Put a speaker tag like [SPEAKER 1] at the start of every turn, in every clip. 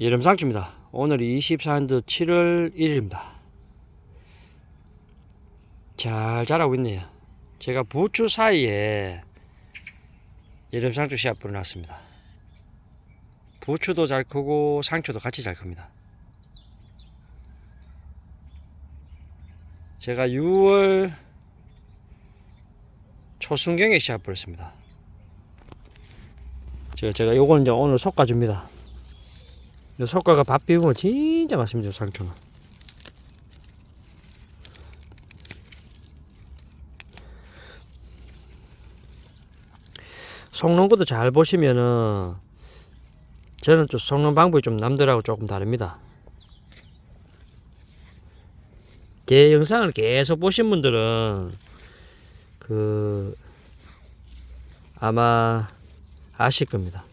[SPEAKER 1] 이름 상주입니다. 오늘 24년도 7월 1일입니다. 잘 자라고 있네요. 제가 부추 사이에 이름 상주 씨앗 뿌려놨습니다. 부추도 잘 크고 상추도 같이 잘 큽니다. 제가 6월 초순경에 씨앗 뿌렸습니다. 제가 요거는 이제 오늘 솎아줍니다. 요 속가가 밥 비우면 진짜 맛있습니다. 상추는. 속는 것도 잘 보시면은 저는 좀 속는 방법이 좀 남들하고 조금 다릅니다. 제 영상을 계속 보신 분들은 그 아마 아실 겁니다.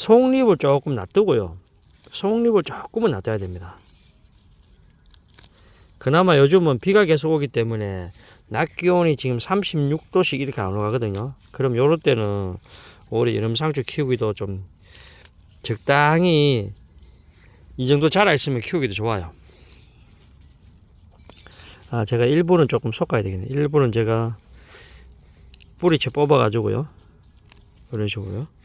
[SPEAKER 1] 속립을 조금 놔두고요. 속립을 조금은 놔둬야 됩니다. 그나마 요즘은 비가 계속 오기 때문에 낮 기온이 지금 36도씩 이렇게 안 올라가거든요. 그럼 요럴 때는 올해 여름 상추 키우기도 좀 적당히 이 정도 자라 있으면 키우기도 좋아요. 아, 제가 일부는 조금 섞어야 되겠네. 일부는 제가 뿌리채 뽑아 가지고요. 이런 식으로요.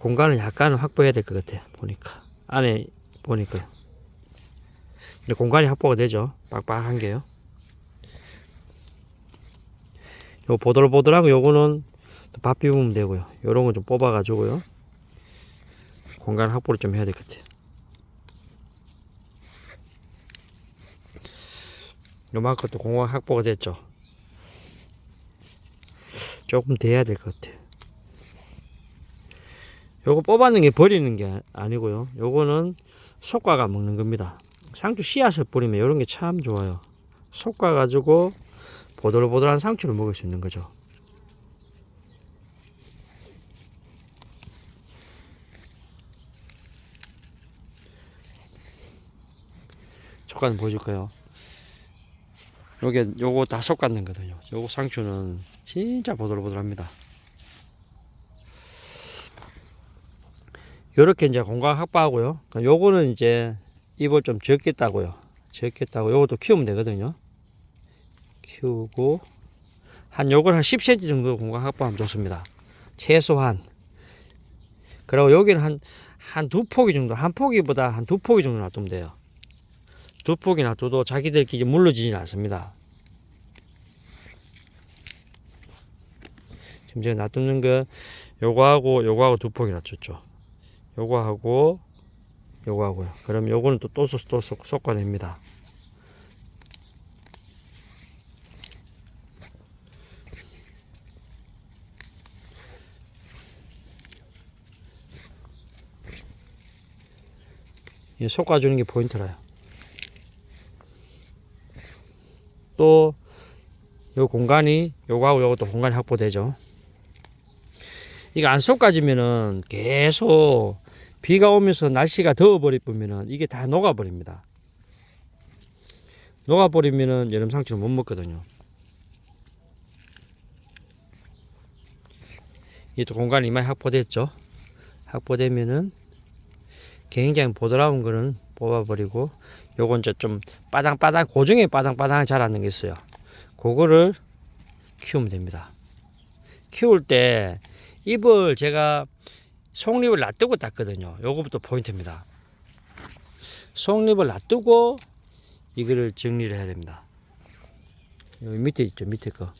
[SPEAKER 1] 공간을 약간 확보해야 될 것 같아요. 보니까 안에 보니까 근데 공간이 확보가 되죠. 빡빡한 게요. 요 보들보들하고 요거는 밥 비우면 되고요. 요런 건좀 뽑아 가지고요. 공간 확보를 좀 해야 될 것 같아요. 요만큼 또 공간 확보가 됐죠. 조금 돼야 될 것 같아요. 요거 뽑아는 게 버리는 게 아니고요. 요거는 속과가 먹는 겁니다. 상추 씨앗을 뿌리면 이런 게 참 좋아요. 속과 가지고 보들보들한 상추를 먹을 수 있는 거죠. 속과는 보여줄까요? 요게 요거 다 속갔는 거든요. 요거 상추는 진짜 보들보들합니다. 요렇게 이제 공간 확보하고요. 그러니까 요거는 이제 입을 좀 적겠다고요. 적겠다고 요것도 키우면 되거든요. 키우고 한 요걸 한 10cm 정도 공간 확보하면 좋습니다. 최소한. 그리고 여기는 한 한 두 포기 정도, 한 포기보다 한 두 포기 정도 놔두면 돼요. 두 포기 놔둬도 자기들끼리 물러지진 않습니다. 지금 제가 놔두는 거 요거하고 요거하고 두 포기 놔뒀죠. 요거 하고 요거 하고요. 그럼 요거는 또또또 섞어냅니다. 이 섞어주는 게 포인트라요. 또 요 공간이 요거하고 요것도 공간이 확보되죠. 이거 안 섞어지면은 계속 비가 오면서 날씨가 더워버리면은 이게 다 녹아버립니다. 녹아버리면은 여름 상추를 못 먹거든요. 이 또 공간이 이만 확보됐죠. 확보되면은 굉장히 보드라운 거는 뽑아버리고 요건 이제 좀 빠당빠당 고중에 빠당빠당 자라는 게 있어요. 그거를 키우면 됩니다. 키울 때 잎을 제가 속립을 놔두고 땄거든요. 요거부터 포인트입니다. 속립을 놔두고 이거를 정리를 해야 됩니다. 여기 밑에 있죠. 밑에 거.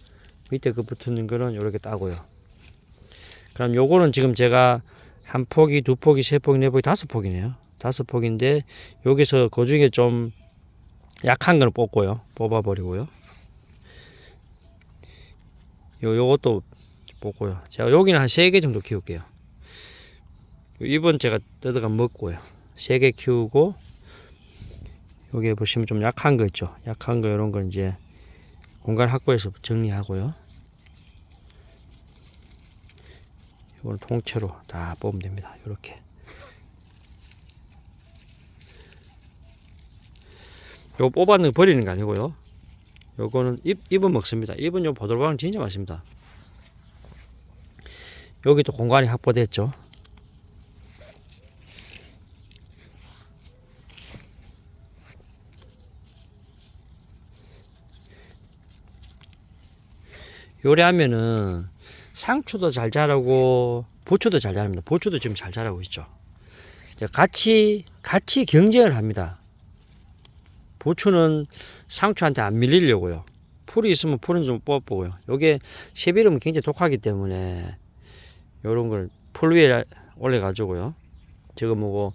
[SPEAKER 1] 밑에 거 붙는 거는 이렇게 따고요. 그럼 요거는 지금 제가 한 포기, 두 포기, 세 포기, 네 포기, 다섯 포기네요. 다섯 포기인데 여기서 그 중에 좀 약한 걸 뽑고요. 뽑아버리고요. 요, 요것도 뽑고요. 제가 여기는 한 세 개 정도 키울게요. 이번 제가 뜯어가 먹고요. 세 개 키우고 여기 보시면 좀 약한 거 있죠. 약한 거 이런 건 이제 공간 확보해서 정리하고요. 이걸 통째로 다 뽑으면 됩니다. 이렇게. 요거 뽑았는 거 버리는 거 아니고요. 요거는 잎, 잎은 먹습니다. 잎은 요 보들보들 진짜 맛있습니다. 여기도 공간이 확보됐죠. 요리하면은 상추도 잘 자라고 부추도 잘 자랍니다. 부추도 지금 잘 자라고 있죠. 같이 같이 경쟁을 합니다. 부추는 상추한테 안 밀리려고요. 풀이 있으면 풀은 좀 뽑아보고요. 요게 시비름은 굉장히 독하기 때문에 요런 걸 풀 위에 올려가지고요. 지금 뭐고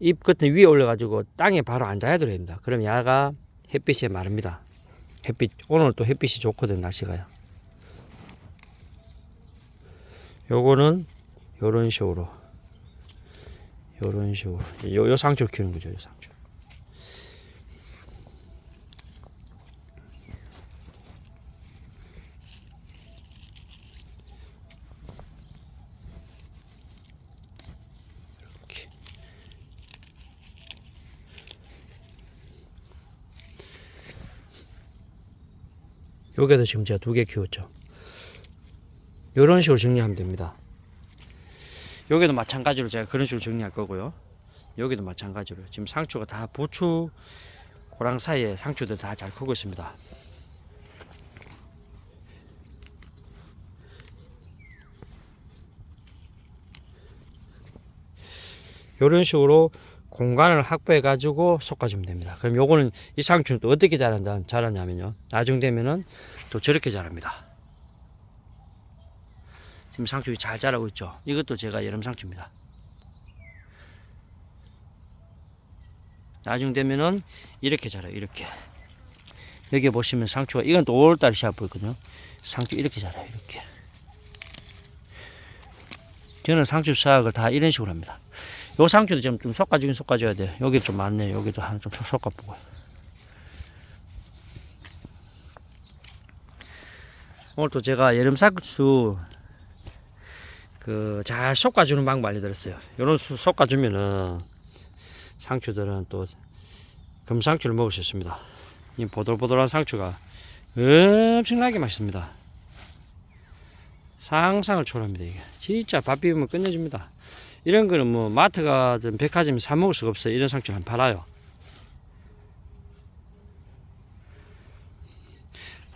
[SPEAKER 1] 잎 같은 위에 올려가지고 땅에 바로 앉아야 됩니다. 그럼 야가 햇빛에 마릅니다. 햇빛 오늘 또 햇빛이 좋거든 날씨가요. 요거는 요런 식으로 요런 식으로 요, 요 상추 키우는 거죠. 요 상추. 요게도 지금 제가 두 개 키웠죠. 요런 식으로 정리하면 됩니다. 여기도 마찬가지로 제가 그런 식으로 정리할 거고요. 여기도 마찬가지로 지금 상추가 다 부추 고랑 사이에 상추들 다 잘 크고 있습니다. 이런 식으로 공간을 확보해 가지고 솎아주면 됩니다. 그럼 요거는 이 상추는 또 어떻게 자란다 자라냐면요. 나중 되면은 또 저렇게 자랍니다. 지금 상추 잘 자라고 있죠. 이것도 제가 여름 상추입니다. 나중 되면은 이렇게 자라요. 이렇게. 여기 보시면 상추가 이건 또 5월달 시작 보이거든요. 상추 이렇게 자라요. 이렇게. 저는 상추 수확을 다 이런 식으로 합니다. 요 상추도 좀, 좀 솎아주긴 솎아줘야 돼. 여기 좀 많네. 여기도 하나 좀 솎아보고. 오늘 또 제가 여름 상추 그 잘 솎아주는 방법 알려드렸어요. 요런 수 솎아주면은 상추들은 또 금상추를 먹을 수 있습니다. 이 보들보들한 상추가 엄청나게 맛있습니다. 상상을 초월합니다 이게 진짜 밥 비비면 끝내줍니다. 이런 거는 뭐 마트 가든 백화점에 사 먹을 수가 없어요. 이런 상추는 팔아요.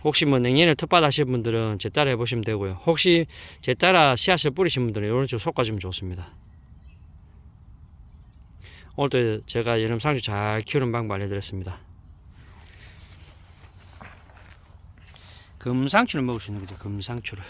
[SPEAKER 1] 혹시 뭐 냉년을 텃밭 하시는 분들은 제 따라 해보시면 되고요. 혹시 제 따라 씨앗을 뿌리신 분들은 이런 식으로 솎아주면 좋습니다. 오늘도 제가 여름 상추 잘 키우는 방법 알려드렸습니다. 금상추를 먹을 수 있는 거죠. 금상추를.